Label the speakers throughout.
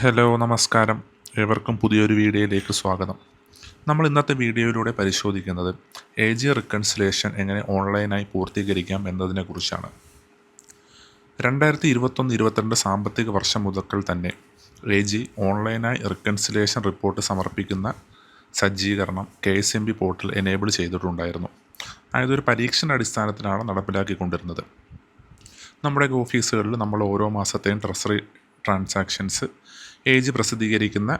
Speaker 1: Hello നമസ്കാരം. ഏവർക്കും പുതിയൊരു വീഡിയോയിലേക്ക് സ്വാഗതം. നമ്മൾ ഇന്നത്തെ വീഡിയോയിലൂടെ പരിശോധിക്കുന്നത് എ ജി റിക്കൺസിലേഷൻ എങ്ങനെ ഓൺലൈനായി പൂർത്തീകരിക്കാം എന്നതിനെക്കുറിച്ചാണ് രണ്ടായിരത്തി ഇരുപത്തൊന്ന് ഇരുപത്തിരണ്ട് സാമ്പത്തിക വർഷം മുതൽ തന്നെ എ ജി ഓൺലൈനായി റിക്കൺസിലേഷൻ റിപ്പോർട്ട് സമർപ്പിക്കുന്ന സജ്ജീകരണം K S M B portal enable ചെയ്തിട്ടുണ്ടായിരുന്നു. അതായത് ഒരു പരീക്ഷണ അടിസ്ഥാനത്തിലാണ് നടപ്പിലാക്കിക്കൊണ്ടിരുന്നത്. നമ്മുടെ ഓഫീസുകളിൽ നമ്മൾ ഓരോ മാസത്തെയും ട്രഷറി ട്രാൻസാക്ഷൻസ് ഏജ് പ്രസിദ്ധീകരിക്കുന്ന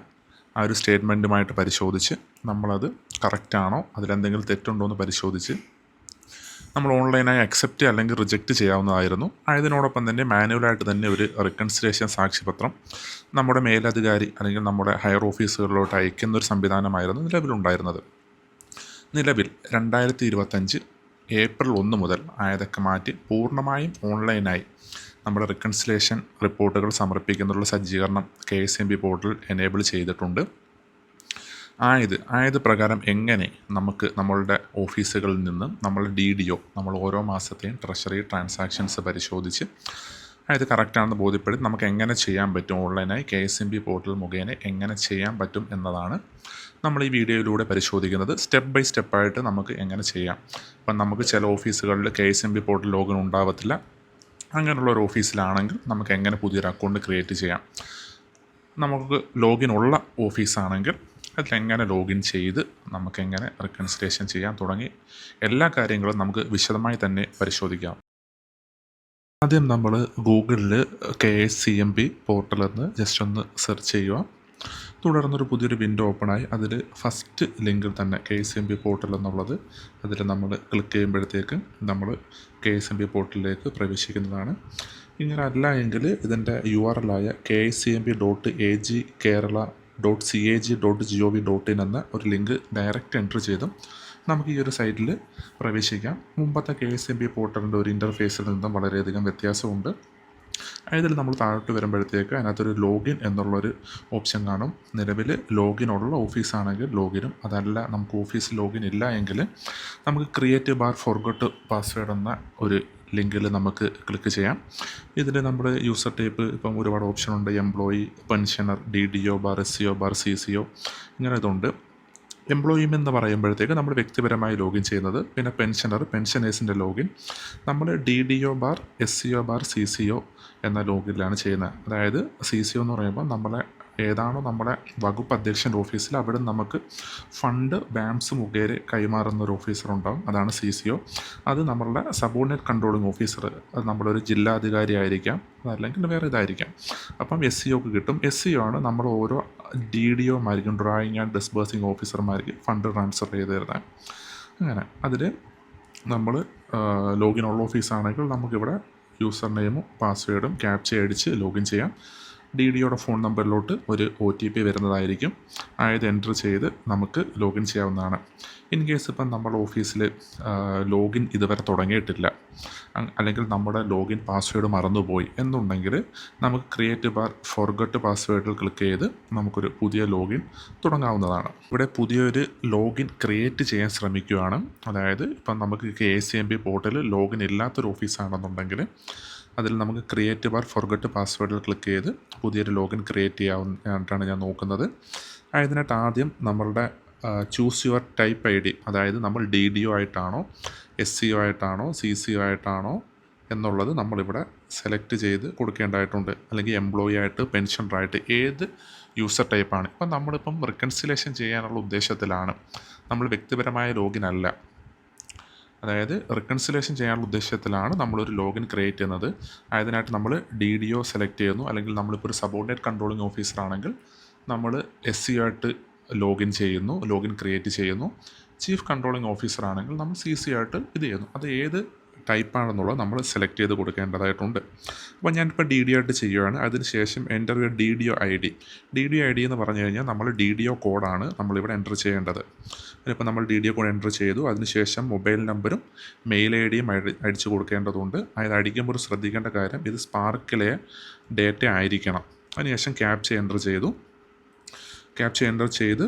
Speaker 1: ആ ഒരു സ്റ്റേറ്റ്മെന്റുമായിട്ട് പരിശോധിച്ച് നമ്മളത് കറക്റ്റാണോ അതിലെന്തെങ്കിലും തെറ്റുണ്ടോ എന്ന് പരിശോധിച്ച് നമ്മൾ ഓൺലൈനായി അക്സെപ്റ്റ് അല്ലെങ്കിൽ റിജക്റ്റ് ചെയ്യാവുന്നതായിരുന്നു. അതിനോടൊപ്പം തന്നെ മാനുവലായിട്ട് തന്നെ ഒരു റിക്കൺസിലേഷൻ സാക്ഷ്യപത്രം നമ്മുടെ മേലധികാരി അല്ലെങ്കിൽ നമ്മുടെ ഹയർ ഓഫീസുകളിലോട്ട് അയക്കുന്ന ഒരു സംവിധാനമായിരുന്നു നിലവിലുണ്ടായിരുന്നത്. നിലവിൽ രണ്ടായിരത്തി ഇരുപത്തഞ്ച് ഏപ്രിൽ ഒന്ന് മുതൽ ആയതൊക്കെ മാറ്റി പൂർണമായും ഓൺലൈനായി നമ്മുടെ റിക്കൺസിലേഷൻ റിപ്പോർട്ടുകൾ സമർപ്പിക്കുന്നതിനുള്ള സജ്ജീകരണം K S M B portal enable ചെയ്തിട്ടുണ്ട്. ആയത് ആയത് പ്രകാരം എങ്ങനെ നമുക്ക് നമ്മളുടെ ഓഫീസുകളിൽ നിന്ന് നമ്മൾ ഡി ഡി ഒ നമ്മൾ ഓരോ മാസത്തെയും ട്രഷറി ട്രാൻസാക്ഷൻസ് പരിശോധിച്ച് അതായത് കറക്റ്റാണെന്ന് ബോധ്യപ്പെടുത്തി നമുക്ക് എങ്ങനെ ചെയ്യാൻ പറ്റും? ഓൺലൈനായി K S M B portal മുഖേന എങ്ങനെ ചെയ്യാൻ പറ്റും എന്നതാണ് നമ്മൾ ഈ വീഡിയോയിലൂടെ പരിശോധിക്കുന്നത്. സ്റ്റെപ്പ് ബൈ സ്റ്റെപ്പായിട്ട് നമുക്ക് എങ്ങനെ ചെയ്യാം? അപ്പം നമുക്ക് ചില ഓഫീസുകളിൽ K S M B portal login ഉണ്ടാവത്തില്ല. അങ്ങനെയുള്ള ഒരു ഓഫീസിലാണെങ്കിൽ നമുക്ക് എങ്ങനെ പുതിയൊരു അക്കൗണ്ട് ക്രിയേറ്റ് ചെയ്യാം? നമുക്ക് ലോഗിൻ ഉള്ള ഓഫീസാണെങ്കിൽ അതിലെങ്ങനെ ലോഗിൻ ചെയ്ത് നമുക്കെങ്ങനെ റിക്കൺസിലേഷൻ ചെയ്യാം തുടങ്ങി? എല്ലാ കാര്യങ്ങളും നമുക്ക് വിശദമായി തന്നെ പരിശോധിക്കാം. ആദ്യം നമ്മൾ ഗൂഗിളിൽ K S C M P പോർട്ടലെന്ന് just ഒന്ന് സെർച്ച് ചെയ്യുക. തുടർന്നൊരു പുതിയൊരു വിൻഡോ ഓപ്പൺ ആയി. അതിൽ ഫസ്റ്റ് ലിങ്കിൽ തന്നെ K S M B portal എന്നുള്ളത് അതിൽ നമ്മൾ ക്ലിക്ക് ചെയ്യുമ്പോഴത്തേക്ക് നമ്മൾ കെ എസ് എം ബി പോർട്ടലിലേക്ക് പ്രവേശിക്കുന്നതാണ്. ഇങ്ങനെ അല്ല എങ്കിൽ ഇതിന്റെ യു ആർ എൽ ആയ K S C M B dot A G Kerala dot C A G dot G O V dot in എന്ന ഒരു ലിങ്ക് ഡയറക്റ്റ് എൻട്രി ചെയ്തും നമുക്ക് ഈ ഒരു സൈറ്റിൽ പ്രവേശിക്കാം. മുമ്പത്തെ കെ എസ് എം ബി പോർട്ടലിന്റെ ഒരു ഇന്റർഫേസിൽ നിന്നും വളരെയധികം വ്യത്യാസമുണ്ട്. ഇതിൽ നമ്മൾ താഴോട്ട് വരുമ്പോഴത്തേക്ക് അതിനകത്തൊരു ലോഗിൻ എന്നുള്ളൊരു ഓപ്ഷൻ കാണും. നിലവിൽ ലോഗിൻ ഉള്ള ഓഫീസാണെങ്കിൽ ലോഗിനും അതല്ല നമുക്ക് ഓഫീസ് ലോഗിൻ ഇല്ല എങ്കിൽ നമുക്ക് ക്രിയേറ്റ് ബാർ ഫോർഗോട്ട് പാസ്വേഡ് എന്ന ഒരു ലിങ്കിൽ നമുക്ക് ക്ലിക്ക് ചെയ്യാം. ഇതിൽ നമ്മുടെ യൂസർ ടൈപ്പ് ഇപ്പം ഒരുപാട് ഓപ്ഷൻ ഉണ്ട്. Employee pensioner D D O bar S C O bar C C O ഇങ്ങനെ ഇതുണ്ട്. എംപ്ലോയിമെന്ന് പറയുമ്പോഴത്തേക്ക് നമ്മൾ വ്യക്തിപരമായി ലോഗിൻ ചെയ്യുന്നത് പിന്നെ പെൻഷനർ പെൻഷനേഴ്സിന്റെ ലോഗിൻ നമ്മൾ D D O bar S C O bar C C O എന്ന ലോഗിലാണ് ചെയ്യുന്നത്. അതായത് സി സി എന്ന് പറയുമ്പോൾ നമ്മളെ ഏതാണോ നമ്മുടെ വകുപ്പ് അധ്യക്ഷന്റെ ഓഫീസിൽ അവിടെ നമുക്ക് ഫണ്ട് ബാങ്ക്സ് മുഖേന കൈമാറുന്ന ഒരു ഓഫീസർ ഉണ്ടാകും അതാണ് സി സി ഒ അത് നമ്മളുടെ സബോർഡിനേറ്റ് കൺട്രോളിങ് ഓഫീസർ അത് നമ്മുടെ ഒരു ജില്ലാധികാരി ആയിരിക്കാം അതല്ലെങ്കിൽ വേറെ ഇതായിരിക്കാം. അപ്പം എസ് സി ഒക്ക് കിട്ടും. എസ് സി ആണ് നമ്മൾ ഓരോ ഡി ഡി ഒമായിരിക്കും ഡ്രോയിങ് ആൻഡ് ഡിസ്ബേഴ്സിങ് ഓഫീസർമാർക്ക് ഫണ്ട് ട്രാൻസ്ഫർ ചെയ്ത് തരുന്നത്. അങ്ങനെ. അതിൽ നമ്മൾ ലോഗിൻ ഉള്ള ഓഫീസാണെങ്കിൽ നമുക്കിവിടെ യൂസർ നെയിമും പാസ്വേഡും ക്യാപ്ച അടിച്ച് ലോഗിൻ ചെയ്യാം. ഡി ഡിയുടെ ഫോൺ നമ്പറിലോട്ട് ഒരു ഒ ടി പി വരുന്നതായിരിക്കും. ആയത് എന്റർ ചെയ്ത് നമുക്ക് ലോഗിൻ ചെയ്യാവുന്നതാണ്. ഇൻ കേസ് ഇപ്പം നമ്മുടെ ഓഫീസിൽ ലോഗിൻ ഇതുവരെ തുടങ്ങിയിട്ടില്ല. അല്ലെങ്കിൽ നമ്മുടെ ലോഗിൻ പാസ്വേഡ് മറന്നുപോയി എന്നുണ്ടെങ്കിൽ നമുക്ക് ക്രിയേറ്റ് ബാർ ഫോർഗട്ട് പാസ്വേഡിൽ ക്ലിക്ക് ചെയ്ത് നമുക്കൊരു പുതിയ ലോഗിൻ തുടങ്ങാവുന്നതാണ്. ഇവിടെ പുതിയൊരു ലോഗിൻ ക്രിയേറ്റ് ചെയ്യാൻ ശ്രമിക്കുകയാണ് അതായത് ഇപ്പം നമുക്ക് K S C M B പോർട്ടലിൽ ലോഗിൻ ഇല്ലാത്തൊരു ഓഫീസാണെന്നുണ്ടെങ്കിൽ അതിൽ നമുക്ക് ക്രിയേറ്റ് ബാർ ഫോർഗട്ട് പാസ്വേഡിൽ ക്ലിക്ക് ചെയ്ത് പുതിയൊരു ലോഗിൻ ക്രിയേറ്റ് ചെയ്യാവുന്നതാണ് ഞാൻ നോക്കുന്നത്. അതിനായിട്ട് ആദ്യം നമ്മളുടെ choose your type I D അതായത് നമ്മൾ ഡി ഡി ഒ ആയിട്ടാണോ എസ് സി ഒ ആയിട്ടാണോ സി സി ഒ ആയിട്ടാണോ എന്നുള്ളത് നമ്മളിവിടെ സെലക്ട് ചെയ്ത് കൊടുക്കേണ്ടതായിട്ടുണ്ട്. അല്ലെങ്കിൽ എംപ്ലോയി ആയിട്ട് പെൻഷനറായിട്ട് ഏത് യൂസർ ടൈപ്പാണ് ഇപ്പം നമ്മളിപ്പം റിക്കൺസിലേഷൻ ചെയ്യാനുള്ള ഉദ്ദേശത്തിലാണ്. നമ്മൾ വ്യക്തിപരമായ ലോഗിൻ അല്ല. അതായത് റിക്കൺസിലേഷൻ ചെയ്യാനുള്ള ഉദ്ദേശത്തിലാണ് നമ്മളൊരു ലോഗിൻ ക്രിയേറ്റ് ചെയ്യുന്നത്. അതിനായിട്ട് നമ്മൾ ഡി ഡി ഒ സെലക്ട് ചെയ്യുന്നു. അല്ലെങ്കിൽ നമ്മളിപ്പോൾ ഒരു സബോർഡിനേറ്റ് കൺട്രോളിംഗ് ഓഫീസർ ആണെങ്കിൽ നമ്മൾ എസ് സി ആയിട്ട് ലോഗിൻ ചെയ്യുന്നു ലോഗിൻ ക്രിയേറ്റ് ചെയ്യുന്നു. ചീഫ് കൺട്രോളിംഗ് ഓഫീസർ ആണെങ്കിൽ നമ്മൾ സി സി ആയിട്ട് ഇത് ചെയ്യുന്നു. അത് ഏത് ടൈപ്പാണെന്നുള്ളത് നമ്മൾ സെലക്ട് ചെയ്ത് കൊടുക്കേണ്ടതായിട്ടുണ്ട്. അപ്പോൾ ഞാനിപ്പോൾ ഡി ഡി ആയിട്ട് ചെയ്യുകയാണ് അതിനുശേഷം enter your D D O I D D D I D എന്ന് പറഞ്ഞു കഴിഞ്ഞാൽ നമ്മൾ ഡി ഡി ഒ കോഡാണ് നമ്മളിവിടെ എന്റർ ചെയ്യേണ്ടത്. അതിപ്പോൾ നമ്മൾ D D O code enter ചെയ്തു. അതിനുശേഷം മൊബൈൽ നമ്പറും മെയിൽ ഐ ഡിയും അടിച്ചു കൊടുക്കേണ്ടതുണ്ട്. അതായത് അടിക്കുമ്പോൾ ശ്രദ്ധിക്കേണ്ട കാര്യം ഇത് സ്പാർക്കിലെ ഡേറ്റ ആയിരിക്കണം. അതിനുശേഷം ക്യാപ്ച എന്റർ ചെയ്തു. ക്യാപ്ച എന്റർ ചെയ്ത്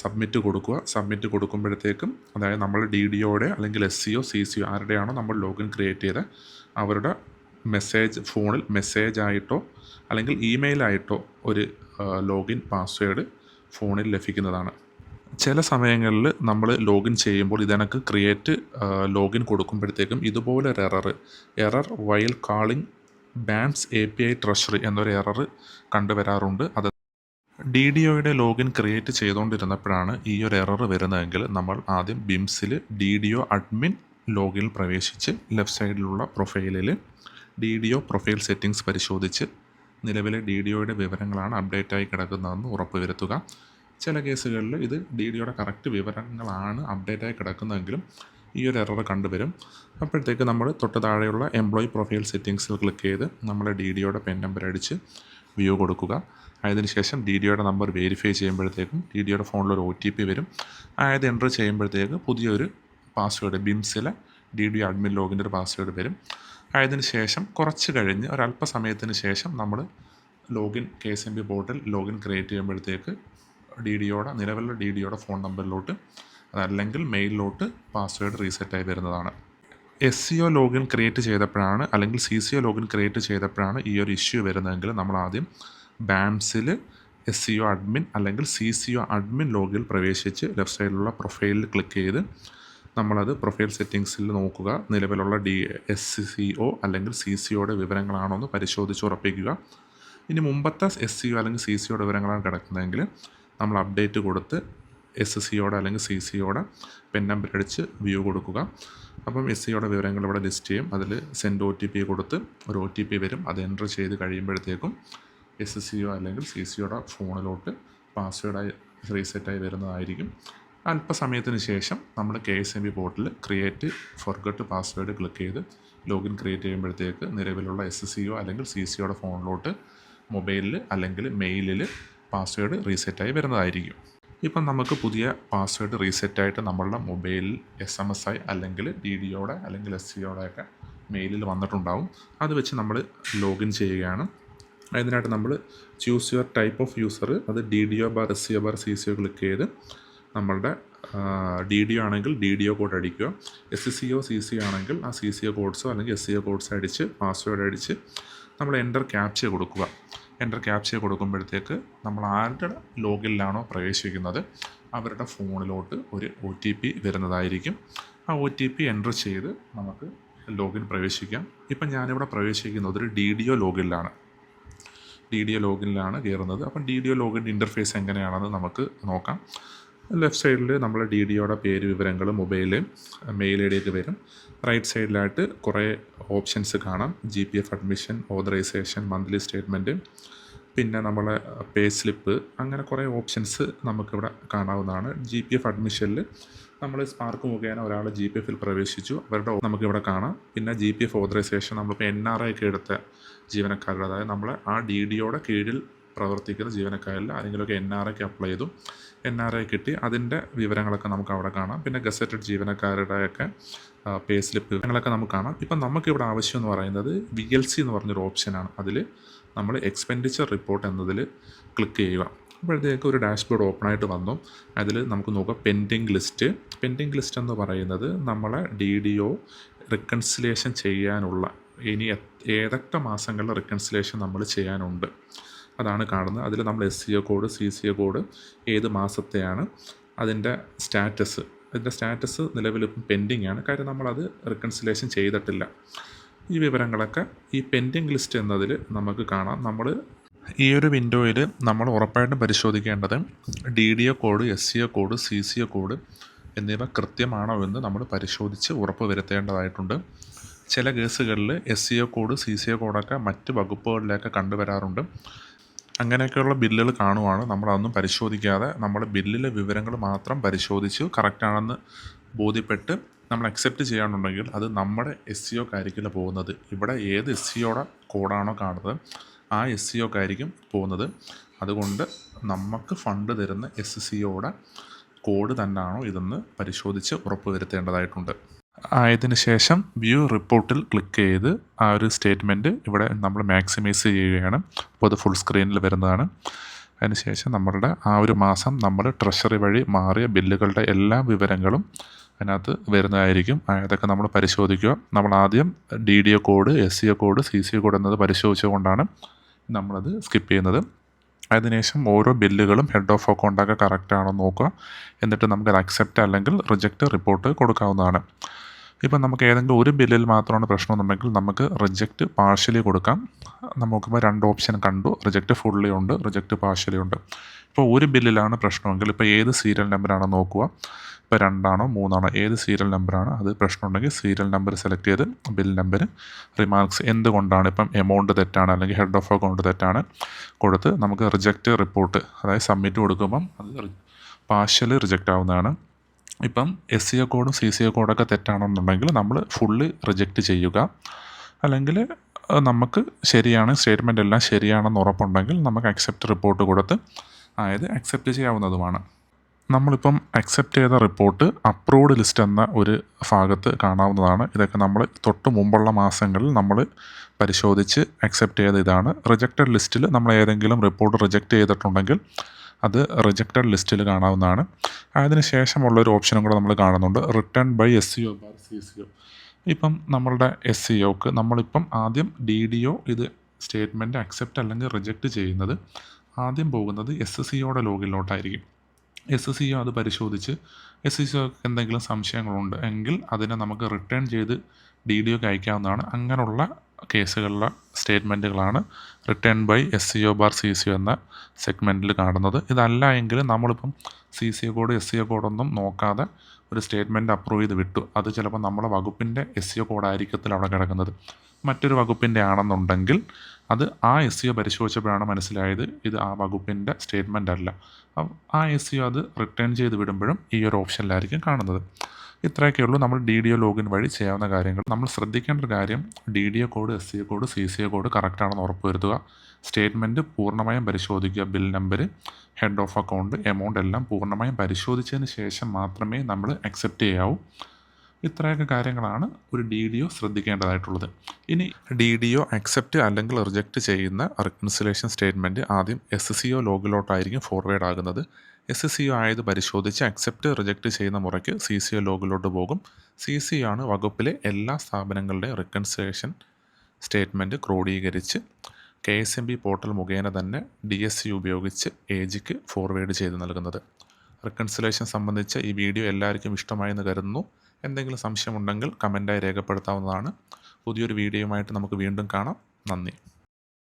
Speaker 1: സബ്മിറ്റ് കൊടുക്കുക. സബ്മിറ്റ് കൊടുക്കുമ്പോഴത്തേക്കും അതായത് നമ്മൾ ഡി ഡി ഒയുടെ അല്ലെങ്കിൽ S C O C C O ആരുടെയാണോ നമ്മൾ ലോഗിൻ ക്രിയേറ്റ് ചെയ്ത് അവരുടെ മെസ്സേജ് ഫോണിൽ മെസ്സേജ് ആയിട്ടോ അല്ലെങ്കിൽ ഇമെയിലായിട്ടോ ഒരു ലോഗിൻ പാസ്വേഡ് ഫോണിൽ ലഭിക്കുന്നതാണ്. ചില സമയങ്ങളിൽ നമ്മൾ ലോഗിൻ ചെയ്യുമ്പോൾ ഇതെനക്ക് ക്രിയേറ്റ് ലോഗിൻ കൊടുക്കുമ്പോഴത്തേക്കും ഇതുപോലൊരു error error while calling BIMS A P I treasury എന്നൊരു എറർ കണ്ടുവരാറുണ്ട്. അത് ഡി ഡി ഒയുടെ ലോഗിൻ ക്രിയേറ്റ് ചെയ്തുകൊണ്ടിരുന്നപ്പോഴാണ് ഈ ഒരു എറർ വരുന്നതെങ്കിൽ നമ്മൾ ആദ്യം ബിംസിൽ D D O admin login പ്രവേശിച്ച് ലെഫ്റ്റ് സൈഡിലുള്ള പ്രൊഫൈലിൽ D D O profile settings പരിശോധിച്ച് നിലവിലെ ഡി ഡി ഒയുടെ വിവരങ്ങളാണ് അപ്ഡേറ്റ് ആയി കിടക്കുന്നതെന്ന് ഉറപ്പുവരുത്തുക ചില കേസുകളിൽ ഇത് ഡി ഡി ഒയുടെ കറക്റ്റ് വിവരങ്ങളാണ് അപ്ഡേറ്റ് ആയി കിടക്കുന്നതെങ്കിലും ഈ ഒരു എറർ കണ്ടുവരും. അപ്പോഴത്തേക്ക് നമ്മൾ തൊട്ട് താഴെയുള്ള എംപ്ലോയി പ്രൊഫൈൽ സെറ്റിങ്സിൽ ക്ലിക്ക് ചെയ്ത് നമ്മുടെ ഡി ഡി ഒയുടെ പെൻ നമ്പർ അടിച്ച് വ്യൂ കൊടുക്കുക. അതിനുശേഷം ശേഷം ഡി ഡിയുടെ നമ്പർ വെരിഫൈ ചെയ്യുമ്പോഴത്തേക്കും ഡി ഡിയുടെ ഫോണിലൊരു ഒ ടി പി വരും. ആയത് എന്റർ ചെയ്യുമ്പോഴത്തേക്ക് പുതിയൊരു പാസ്വേഡ് ബിംസിലെ ഡി ഡി അഡ്മിൻ ലോഗിന്റെ ഒരു പാസ്വേഡ് വരും. അതിന് ശേഷം കുറച്ച് കഴിഞ്ഞ് ഒരല്പസമയത്തിന് ശേഷം നമ്മൾ login K S M B portal login create ചെയ്യുമ്പോഴത്തേക്ക് ഡി ഡിയോടെ നിലവിലുള്ള ഡി ഡിയോടെ ഫോൺ നമ്പറിലോട്ട് അതല്ലെങ്കിൽ മെയിലിലോട്ട് പാസ്വേഡ് റീസെറ്റായി വരുന്നതാണ്. S C O login create ചെയ്തപ്പോഴാണ് അല്ലെങ്കിൽ C C O login create ചെയ്തപ്പോഴാണ് ഈ ഒരു ഇഷ്യൂ വരുന്നതെങ്കിൽ നമ്മൾ ആദ്യം ബാംസിൽ എസ് സി ഒ അഡ്മിൻ അല്ലെങ്കിൽ സി സി ഒ അഡ്മിൻ ലോഗിൽ പ്രവേശിച്ച് ലെഫ്റ്റ് സൈഡിലുള്ള പ്രൊഫൈലിൽ ക്ലിക്ക് ചെയ്ത് നമ്മളത് പ്രൊഫൈൽ സെറ്റിങ്സിൽ നോക്കുക. നിലവിലുള്ള ഡി എസ് സി ഒ അല്ലെങ്കിൽ സി സി ഒയുടെ വിവരങ്ങളാണോ എന്ന് പരിശോധിച്ച് ഉറപ്പിക്കുക. ഇനി മുമ്പത്തെ എസ് സി ഒ അല്ലെങ്കിൽ സി സി ഒയുടെ വിവരങ്ങളാണ് കിടക്കുന്നതെങ്കിൽ നമ്മൾ അപ്ഡേറ്റ് കൊടുത്ത് എസ് സിയോടെ അല്ലെങ്കിൽ സി സി സിയോടെ പെൻ നമ്പർ അടിച്ച് വ്യൂ കൊടുക്കുക. അപ്പം എസ് സിയുടെ വിവരങ്ങൾ ഇവിടെ ലിസ്റ്റ് ചെയ്യും. അതിൽ സെൻഡ് ഒ ടി പി കൊടുത്ത് ഒരു ഒ ടി പി വരും. അത് എന്റർ ചെയ്ത് കഴിയുമ്പോഴത്തേക്കും എസ് എസ് സിയോ അല്ലെങ്കിൽ സി സിയോടെ ഫോണിലോട്ട് പാസ്വേഡായി റീസെറ്റായി വരുന്നതായിരിക്കും. അല്പസമയത്തിന് ശേഷം നമ്മൾ കെ എസ് എം ബി പോർട്ടിൽ ക്രിയേറ്റ് ഫോർഗട്ട് പാസ്വേഡ് ക്ലിക്ക് ചെയ്ത് ലോഗിൻ ക്രിയേറ്റ് ചെയ്യുമ്പോഴത്തേക്ക് നിലവിലുള്ള എസ് എസ് സിയോ അല്ലെങ്കിൽ സി സിയോടെ ഫോണിലോട്ട് മൊബൈലിൽ അല്ലെങ്കിൽ മെയിലിൽ പാസ്വേഡ് റീസെറ്റായി വരുന്നതായിരിക്കും. ഇപ്പം നമുക്ക് പുതിയ പാസ്വേഡ് റീസെറ്റായിട്ട് നമ്മളുടെ മൊബൈലിൽ എസ് എം എസ് ആയി അല്ലെങ്കിൽ ഡി ഡിയോടെ അല്ലെങ്കിൽ എസ് സിയോടെയൊക്കെ മെയിലിൽ വന്നിട്ടുണ്ടാവും. അത് വെച്ച് നമ്മൾ ലോഗിൻ ചെയ്യുകയാണ്. അതിനായിട്ട് നമ്മൾ choose your type of user അത് D D O bar S C O bar C C O click ചെയ്ത് നമ്മളുടെ ഡി ഡി ഒ ആണെങ്കിൽ ഡി ഡി ഒ കോഡ് അടിക്കുക. S C O C C ആണെങ്കിൽ ആ സി സി ഒ കോഡ്സോ അല്ലെങ്കിൽ S C O കോഡ്സോ അടിച്ച് password അടിച്ച് നമ്മൾ എന്റർ ക്യാപ്ച കൊടുക്കുക. എന്റർ ക്യാപ്ച കൊടുക്കുമ്പോഴത്തേക്ക് നമ്മൾ ആരുടെ ലോഗിനിലാണോ പ്രവേശിക്കുന്നത് അവരുടെ ഫോണിലോട്ട് ഒരു ഒ ടി പി വരുന്നതായിരിക്കും. ആ ഒ ടി പി എന്റർ ചെയ്ത് നമുക്ക് ലോഗിൻ പ്രവേശിക്കാം. ഇപ്പം ഞാനിവിടെ പ്രവേശിക്കുന്നത് ഒരു ഡി ഡി ഒ ലോഗിനിലാണ് ഡി ഡി ഒ ലോഗിനിലാണ് കയറുന്നത്. അപ്പം D D O login interface എങ്ങനെയാണെന്ന് നമുക്ക് നോക്കാം. ലെഫ്റ്റ് സൈഡിൽ നമ്മൾ ഡി ഡി ഒയുടെ പേര് വിവരങ്ങൾ മൊബൈൽ മെയിൽ ഐ ഡി ഒക്കെ വരും. റൈറ്റ് സൈഡിലായിട്ട് കുറേ ഓപ്ഷൻസ് കാണാം. G P F admission authorisation monthly statement പിന്നെ നമ്മളെ പേ സ്ലിപ്പ് അങ്ങനെ കുറേ ഓപ്ഷൻസ് നമുക്കിവിടെ കാണാവുന്നതാണ്. ജി പി എഫ് അഡ്മിഷനിൽ നമ്മൾ സ്പാർക്ക് മുഖേന ഒരാൾ ജി പി എഫിൽ പ്രവേശിച്ചു. അവരുടെ നമുക്കിവിടെ കാണാം. പിന്നെ ജി പി എഫ് ഓതറൈസേഷൻ നമ്മളിപ്പോൾ എൻ ആർ ഐ ഒക്കെ എടുത്ത ജീവനക്കാരുടെ അതായത് നമ്മൾ ആ ഡി ഡിയോടെ കീഴിൽ പ്രവർത്തിക്കുന്ന ജീവനക്കാരിൽ ആരെങ്കിലുമൊക്കെ എൻ ആർ ഐക്ക് അപ്ലൈ ചെയ്തു. എൻ ആർ ഐ കിട്ടി. അതിന്റെ വിവരങ്ങളൊക്കെ നമുക്ക് അവിടെ കാണാം. പിന്നെ ഗസറ്റഡ് ജീവനക്കാരുടെയൊക്കെ പേ സ്ലിപ്പ് വിവരങ്ങളൊക്കെ നമുക്ക് കാണാം. ഇപ്പം നമുക്കിവിടെ ആവശ്യം എന്ന് പറയുന്നത് വി എൽ സി എന്ന് പറഞ്ഞൊരു ഓപ്ഷനാണ് അതിൽ നമ്മൾ എക്സ്പെൻഡിച്ചർ റിപ്പോർട്ട് എന്നതിൽ ക്ലിക്ക് ചെയ്യുക. അപ്പോഴത്തേക്ക് ഒരു ഡാഷ്ബോർഡ് ഓപ്പൺ ആയിട്ട് വന്നു. അതിൽ നമുക്ക് നോക്കാം പെൻഡിങ് ലിസ്റ്റ് പെൻഡിങ് ലിസ്റ്റ് എന്ന് പറയുന്നത് നമ്മളെ ഡി ഡി ഒ റിക്കൺസിലേഷൻ ചെയ്യാനുള്ള ഇനി ഏതൊക്കെ മാസങ്ങളിൽ റിക്കൺസിലേഷൻ നമ്മൾ ചെയ്യാനുണ്ട്. അതാണ് കാണുന്നത്. അതിൽ നമ്മൾ S C O code C C O code ഏത് മാസത്തെയാണ് അതിന്റെ സ്റ്റാറ്റസ് അതിന്റെ സ്റ്റാറ്റസ് നിലവിൽ പെൻഡിങ് ആണ്. കാര്യം നമ്മളത് റിക്കൺസിലേഷൻ ചെയ്തിട്ടില്ല. ഈ വിവരങ്ങളൊക്കെ ഈ പെൻഡിങ് ലിസ്റ്റ് എന്നതിൽ നമുക്ക് കാണാം. നമ്മൾ ഈ ഒരു വിൻഡോയിൽ നമ്മൾ ഉറപ്പായിട്ടും പരിശോധിക്കേണ്ടത് D D O code S C O code C C O code എന്നിവ കൃത്യമാണോ എന്ന് നമ്മൾ പരിശോധിച്ച് ഉറപ്പ് വരുത്തേണ്ടതായിട്ടുണ്ട്. ചില കേസുകളിൽ S C O code C C O കോഡൊക്കെ മറ്റ് വകുപ്പുകളിലൊക്കെ കണ്ടുവരാറുണ്ട്. അങ്ങനെയൊക്കെയുള്ള ബില്ലുകൾ കാണുവാണ്. നമ്മളതൊന്നും പരിശോധിക്കാതെ നമ്മൾ ബില്ലിലെ വിവരങ്ങൾ മാത്രം പരിശോധിച്ച് കറക്റ്റാണെന്ന് ബോധ്യപ്പെട്ട് നമ്മൾ അക്സെപ്റ്റ് ചെയ്യാനുണ്ടെങ്കിൽ അത് നമ്മുടെ എസ് സി ഒക്കായിരിക്കില്ല പോകുന്നത്. ഇവിടെ ഏത് എസ് സി ഒയുടെ കോഡാണോ കാണുന്നത് ആ എസ് സി ഒക്കായിരിക്കും പോകുന്നത്. അതുകൊണ്ട് നമുക്ക് ഫണ്ട് തരുന്ന എസ് സി ഒയുടെ കോഡ് തന്നെയാണോ ഇതെന്ന് പരിശോധിച്ച് ഉറപ്പ് വരുത്തേണ്ടതായിട്ടുണ്ട്. ആയതിനു ശേഷം വ്യൂ റിപ്പോർട്ടിൽ ക്ലിക്ക് ചെയ്ത് ആ ഒരു സ്റ്റേറ്റ്മെന്റ് ഇവിടെ നമ്മൾ മാക്സിമൈസ് ചെയ്യുകയാണ്. അപ്പോൾ അത് ഫുൾ സ്ക്രീനിൽ വരുന്നതാണ്. അതിനുശേഷം നമ്മളുടെ ആ ഒരു മാസം നമ്മൾ ട്രഷറി വഴി മാറിയ ബില്ലുകളുടെ എല്ലാ വിവരങ്ങളും അതിനകത്ത് വരുന്നതായിരിക്കും. അതൊക്കെ നമ്മൾ പരിശോധിക്കുക. നമ്മൾ ആദ്യം D D A code S C A code C C A code എന്നത് പരിശോധിച്ചുകൊണ്ടാണ് നമ്മളത് സ്കിപ്പ് ചെയ്യുന്നത്. അതിനുശേഷം ഓരോ ബില്ലുകളും ഹെഡ് ഓഫ് അക്കൗണ്ടൊക്കെ കറക്റ്റ് ആണോ നോക്കുക. എന്നിട്ട് നമുക്കത് അക്സെപ്റ്റ് അല്ലെങ്കിൽ റിജക്റ്റ് റിപ്പോർട്ട് കൊടുക്കാവുന്നതാണ്. ഇപ്പം നമുക്ക് ഏതെങ്കിലും ഒരു ബില്ലിൽ മാത്രമാണ് പ്രശ്നമെന്നുണ്ടെങ്കിൽ നമുക്ക് റിജക്റ്റ് പാർഷ്യലി കൊടുക്കാം. നമുക്കിപ്പോൾ രണ്ട് ഓപ്ഷൻ കണ്ടു. റിജക്റ്റ് ഫുള്ളി ഉണ്ട് റിജക്റ്റ് പാർഷ്യലി ഉണ്ട്. ഇപ്പോൾ ഒരു ബില്ലിലാണ് പ്രശ്നമെങ്കിൽ ഇപ്പോൾ ഏത് സീരിയൽ നമ്പറാണോ നോക്കുക. ഇപ്പോൾ രണ്ടാണോ മൂന്നാണോ ഏത് സീരിയൽ നമ്പറാണ് അത് പ്രശ്നമുണ്ടെങ്കിൽ സീരിയൽ നമ്പർ സെലക്ട് ചെയ്ത് ബിൽ നമ്പർ റിമാർക്സ് എന്തുകൊണ്ടാണ് ഇപ്പം എമൗണ്ട് തെറ്റാണ് അല്ലെങ്കിൽ ഹെഡ് ഓഫ് അക്കൗണ്ട് തെറ്റാണ് കൊടുത്ത് നമുക്ക് റിജക്റ്റ് റിപ്പോർട്ട് അതായത് സബ്മിറ്റ് കൊടുക്കുമ്പം അത് പാർഷ്യലി റിജക്റ്റ് ആവുന്നതാണ്. ഇപ്പം എസ് സി ഒ കോഡും സി സി ഒ കോഡൊക്കെ തെറ്റാണെന്നുണ്ടെങ്കിൽ നമ്മൾ ഫുള്ള് റിജക്റ്റ് ചെയ്യുക. അല്ലെങ്കിൽ നമുക്ക് ശരിയാണ് സ്റ്റേറ്റ്മെന്റ് എല്ലാം ശരിയാണെന്ന് ഉറപ്പുണ്ടെങ്കിൽ നമുക്ക് അക്സെപ്റ്റ് റിപ്പോർട്ട് കൊടുത്ത് അതായത് അക്സെപ്റ്റ് ചെയ്യാവുന്നതുമാണ്. നമ്മളിപ്പം അക്സെപ്റ്റ് ചെയ്ത റിപ്പോർട്ട് അപ്രൂവ്ഡ് ലിസ്റ്റ് എന്ന ഒരു ഭാഗത്ത് കാണാവുന്നതാണ്. ഇതൊക്കെ നമ്മൾ തൊട്ട് മുമ്പുള്ള മാസങ്ങളിൽ നമ്മൾ പരിശോധിച്ച് അക്സെപ്റ്റ് ചെയ്ത ഇതാണ്. റിജക്റ്റഡ് ലിസ്റ്റിൽ നമ്മൾ ഏതെങ്കിലും റിപ്പോർട്ട് റിജക്റ്റ് ചെയ്തിട്ടുണ്ടെങ്കിൽ അത് റിജക്റ്റഡ് ലിസ്റ്റിൽ കാണാവുന്നതാണ്. അതിന് ശേഷമുള്ളൊരു ഓപ്ഷനും കൂടെ നമ്മൾ കാണുന്നുണ്ട്. Return by S C O bar C C ഇപ്പം നമ്മളുടെ എസ് സി ഒക്ക് നമ്മളിപ്പം ആദ്യം ഡി ഡി ഒ ഇത് സ്റ്റേറ്റ്മെന്റ് അക്സെപ്റ്റ് അല്ലെങ്കിൽ റിജക്റ്റ് ചെയ്യുന്നത് ആദ്യം പോകുന്നത് എസ് സി ഒയുടെ ലോഗിലോട്ടായിരിക്കും എസ് സി ഒ അത് പരിശോധിച്ച് എസ് സി സിക്ക് എന്തെങ്കിലും സംശയങ്ങളുണ്ട് എങ്കിൽ അതിനെ നമുക്ക് റിട്ടേൺ ചെയ്ത് ഡി ഡി ഒക്കെ അയക്കാവുന്നതാണ്. അങ്ങനെയുള്ള കേസുകളിലെ സ്റ്റേറ്റ്മെന്റുകളാണ് return by S C O bar C C O എന്ന സെഗ്മെന്റിൽ കാണുന്നത്. ഇതല്ല എങ്കിൽ നമ്മളിപ്പം C C O code S C O കോഡൊന്നും നോക്കാതെ ഒരു സ്റ്റേറ്റ്മെന്റ് അപ്രൂവ് ചെയ്ത് വിട്ടു. അത് ചിലപ്പോൾ നമ്മുടെ വകുപ്പിന്റെ എസ് സി ഒ കോഡായിരിക്കത്തിൽ അവിടെ കിടക്കുന്നത്. മറ്റൊരു വകുപ്പിന്റെ ആണെന്നുണ്ടെങ്കിൽ അത് ആ എസ് സി ഒ പരിശോധിച്ചപ്പോഴാണ് മനസ്സിലായത് ഇത് ആ വകുപ്പിന്റെ സ്റ്റേറ്റ്മെന്റ് അല്ല. ആ എസ് സി ഒ അത് റിട്ടേൺ ചെയ്ത് വിടുമ്പോഴും ഈ ഒരു ഓപ്ഷനിലായിരിക്കും കാണുന്നത്. ഇത്രയൊക്കെ ഉള്ളൂ. നമ്മൾ ഡി ഡി ഒ ലോഗിൻ വഴി ചെയ്യാവുന്ന കാര്യങ്ങൾ. നമ്മൾ ശ്രദ്ധിക്കേണ്ട ഒരു കാര്യം D D O code S C O code C C O code കറക്റ്റാണെന്ന് ഉറപ്പ് വരുത്തുക. സ്റ്റേറ്റ്മെന്റ് പൂർണമായും പരിശോധിക്കുക. Bill number head of account amount എല്ലാം പൂർണമായും പരിശോധിച്ചതിന് ശേഷം മാത്രമേ നമ്മൾ അക്സെപ്റ്റ് ചെയ്യാവൂ. ഇത്രയൊക്കെ കാര്യങ്ങളാണ് ഒരു ഡി ഡി ഒ ശ്രദ്ധിക്കേണ്ടതായിട്ടുള്ളത്. ഇനി ഡി ഡി ഒ അക്സെപ്റ്റ് അല്ലെങ്കിൽ റിജക്റ്റ് ചെയ്യുന്ന റെക്കൺസിലേഷൻ സ്റ്റേറ്റ്മെന്റ് ആദ്യം എസ് സി ഒ ലോഗിലോട്ടായിരിക്കും ഫോർവേഡ് ആകുന്നത്. എസ് സി ഒ ആയത് പരിശോധിച്ച് അക്സെപ്റ്റ് റിജക്റ്റ് ചെയ്യുന്ന മുറയ്ക്ക് സി സി ഒ ലോഗിലോട്ട് പോകും. സി സി ആണ് വകുപ്പിലെ എല്ലാ സ്ഥാപനങ്ങളുടെയും reconciliation statement ക്രോഡീകരിച്ച് K S M B portal മുഖേന തന്നെ ഡി എസ് സി ഉപയോഗിച്ച് എ ജിക്ക് ഫോർവേഡ് ചെയ്ത് നൽകുന്നത്. റെക്കൺസിലേഷൻ സംബന്ധിച്ച ഈ വീഡിയോ എല്ലാവർക്കും ഇഷ്ടമായെന്ന് കരുതുന്നു. എന്തെങ്കിലും സംശയമുണ്ടെങ്കിൽ കമന്റായി രേഖപ്പെടുത്താവുന്നതാണ്. പുതിയൊരു വീഡിയോയുമായിട്ട് നമുക്ക് വീണ്ടും കാണാം. നന്ദി.